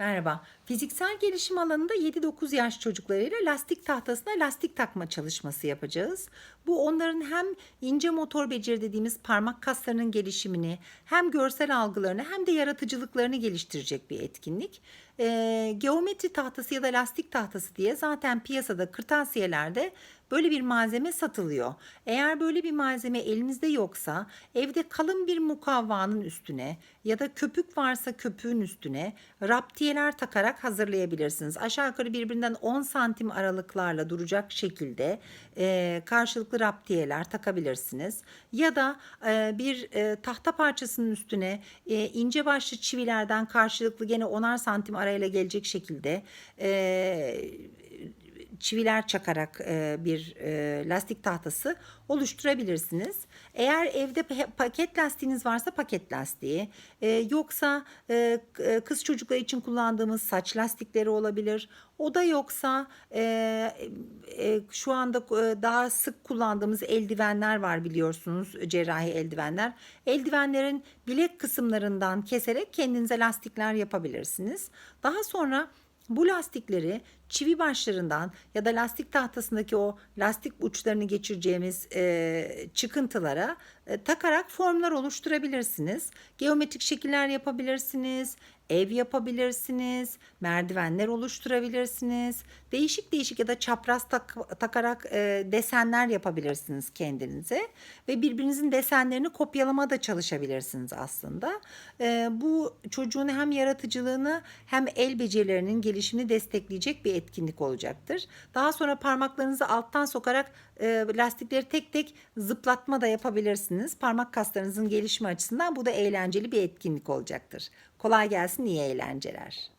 Merhaba. Fiziksel gelişim alanında 7-9 yaş çocuklarıyla lastik tahtasına lastik takma çalışması yapacağız. Bu onların hem ince motor beceri dediğimiz parmak kaslarının gelişimini, hem görsel algılarını hem de yaratıcılıklarını geliştirecek bir etkinlik. Ee, geometri tahtası ya da lastik tahtası diye zaten piyasada kırtasiyelerde böyle bir malzeme satılıyor. Eğer böyle bir malzeme elinizde yoksa evde kalın bir mukavvanın üstüne ya da köpük varsa köpüğün üstüne raptiyeler takarak hazırlayabilirsiniz. Aşağı yukarı birbirinden 10 santim aralıklarla duracak şekilde e, karşılıklı raptiyeler takabilirsiniz. Ya da e, bir e, tahta parçasının üstüne e, ince başlı çivilerden karşılıklı gene 10'ar santim arayla gelecek şekilde e, çiviler çakarak e, bir e, lastik tahtası oluşturabilirsiniz. Eğer evde pa- paket lastiğiniz varsa paket lastiği, e, yoksa e, e, kız çocuklar için kullandığımız saç lastikleri olabilir. O da yoksa e, e, şu anda e, daha sık kullandığımız eldivenler var biliyorsunuz cerrahi eldivenler. Eldivenlerin bilek kısımlarından keserek kendinize lastikler yapabilirsiniz. Daha sonra bu lastikleri çivi başlarından ya da lastik tahtasındaki o lastik uçlarını geçireceğimiz e, çıkıntılara e, takarak formlar oluşturabilirsiniz. Geometrik şekiller yapabilirsiniz, ev yapabilirsiniz, merdivenler oluşturabilirsiniz. Değişik değişik ya da çapraz tak- takarak e, desenler yapabilirsiniz kendinize ve birbirinizin desenlerini kopyalama da çalışabilirsiniz aslında. E, bu çocuğun hem yaratıcılığını hem el becerilerinin gelişimini destekleyecek bir etkinlik olacaktır. Daha sonra parmaklarınızı alttan sokarak e, lastikleri tek tek zıplatma da yapabilirsiniz. Parmak kaslarınızın gelişimi açısından bu da eğlenceli bir etkinlik olacaktır. Kolay gelsin, iyi eğlenceler.